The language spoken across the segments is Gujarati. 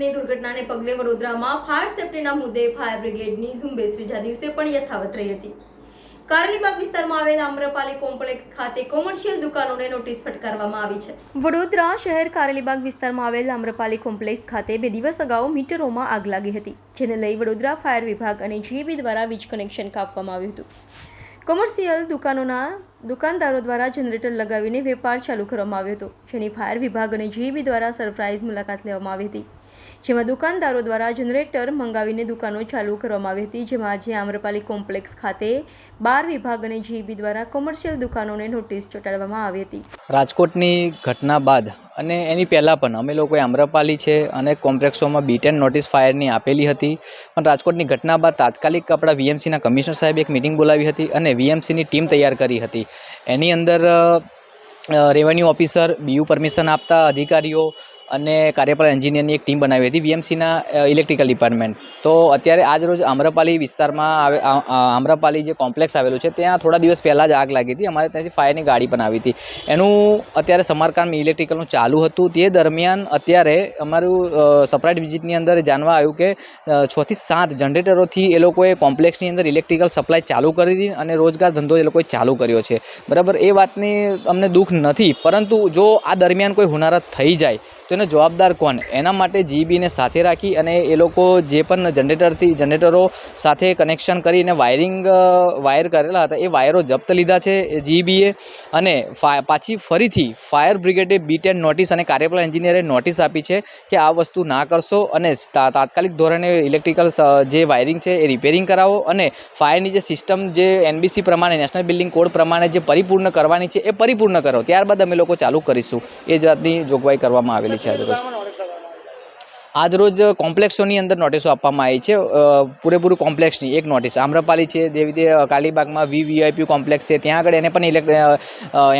ઘટનાને પગલે વડોદરામાં ફાયર સેફટીના મુદ્દે ફાયર બ્રિગેડની ઝુંબેશ ત્રીજા દિવસે પણ યથાવત રહી હતી. કારેલીબાગ વિસ્તારમાં આવેલ આમ્રપાલી કોમ્પ્લેક્સ ખાતે કોમર્શિયલ દુકાનોને નોટિસ ફટકારવામાં આવી છે. વડોદરા શહેર કારેલીબાગ વિસ્તારમાં આવેલ આમ્રપાલી કોમ્પ્લેક્સ ખાતે બે દિવસ અગાઉ મીટરોમાં આગ લાગી હતી, જેને લઈ વડોદરા ફાયર વિભાગ અને જીબી દ્વારા વીજ કનેક્શન કાપવામાં આવ્યું હતું. કોમર્શિયલ દુકાનોના દુકાનદારો દ્વારા જનરેટર લગાવીને વેપાર ચાલુ કરવામાં આવ્યો હતો, જેની ફાયર વિભાગ અને જીબી દ્વારા સરપ્રાઇઝ મુલાકાત લેવામાં આવી હતી. જેમાં દુકાનદારો દ્વારા જનરેટર મંગાવીને દુકાનો ચાલુ કરવામાં આવી હતી, જેમાં આજે આમ્રપાલી કોમ્પ્લેક્સ ખાતે બાર વિભાગ અને જીબી દ્વારા કોમર્શિયલ દુકાનોને નોટિસ ચોંટાડવામાં આવી હતી. રાજકોટની ઘટના બાદ અને એની પહેલાં પણ અમે લોકોએ આમ્રપાલી છે અને કોમ્પ્લેક્સોમાં બીટેન નોટિસ ફાયરની આપેલી હતી. પણ રાજકોટની ઘટના બાદ તાત્કાલિક આપણા વીએમસીના કમિશનર સાહેબ એક મિટિંગ બોલાવી હતી અને વીએમસીની ટીમ તૈયાર કરી હતી. એની અંદર રેવન્યુ ઓફિસર બીયુ પરમિશન આપતા અધિકારીઓ અને કાર્યપાલ એન્જિનિયરની એક ટીમ બનાવી હતી વીએમસીના ઇલેક્ટ્રિકલ ડિપાર્ટમેન્ટ. તો અત્યારે આજ રોજ આમ્રપાલી વિસ્તારમાં આવે આમ્રપાલી જે કોમ્પ્લેક્સ આવેલું છે, ત્યાં થોડા દિવસ પહેલાં જ આગ લાગી હતી. અમારે ત્યાંથી ફાયરની ગાડી પણ આવી હતી. એનું અત્યારે સમારકામ ઇલેક્ટ્રિકલનું ચાલુ હતું. તે દરમિયાન અત્યારે અમારું સપ્રાઇટ વિઝિટની અંદર જાણવા આવ્યું કે છથી સાત જનરેટરોથી એ લોકોએ કોમ્પ્લેક્સની અંદર ઇલેક્ટ્રિકલ સપ્લાય ચાલુ કરી હતી અને રોજગાર ધંધો એ લોકોએ ચાલુ કર્યો છે. બરાબર? એ વાતની અમને દુઃખ નથી. પરંતુ જો આ દરમિયાન કોઈ હુનારત થઈ જાય તો એને જવાબદાર કોણ? એના માટે જીબીને સાથે રાખી અને એ લોકો જે પણ જનરેટરથી, જનરેટરો સાથે કનેક્શન કરીને વાયરિંગ વાયર કરેલા હતા, એ વાયરો જપ્ત લીધા છે જીબીએ અને પાછી ફરીથી ફાયર બ્રિગેડે બીટ એન્ડ નોટિસ અને કાર્યપાલક એન્જિનિયરે નોટિસ આપી છે કે આ વસ્તુ ના કરશો અને તાત્કાલિક ધોરણે ઇલેક્ટ્રિકલ જે વાયરિંગ છે એ રિપેરિંગ કરાવો અને ફાયરની જે સિસ્ટમ જે એનબીસી પ્રમાણે નેશનલ બિલ્ડિંગ કોડ પ્રમાણે જે પરિપૂર્ણ કરવાની છે એ પરિપૂર્ણ કરો. ત્યારબાદ અમે લોકો ચાલુ કરીશું. એ જાતની જોગવાઈ કરવામાં આવેલી છે આજરોજ આજરોજ કોમ્પ્લેક્સોની અંદર નોટિસો આપવામાં આવી છે. પૂરેપૂરું કોમ્પ્લેક્સની એક નોટિસ. આમ્રપાલી છે દેવી દે કાલીબાગમાં વી વીઆઈપી કોમ્પ્લેક્સ છે. ત્યાં આગળ એને પણ ઇલેક્ટ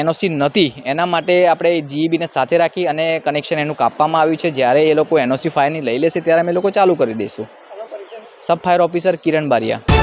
એનઓસી નથી. એના માટે આપણે જીઈબીને સાથે રાખી અને કનેક્શન એનું કાપવામાં આવ્યું છે. જ્યારે એ લોકો એનઓસી ફાયરની લઈ લેશે ત્યારે અમે લોકો ચાલુ કરી દઈશું. Sub fire officer Kiran Baria.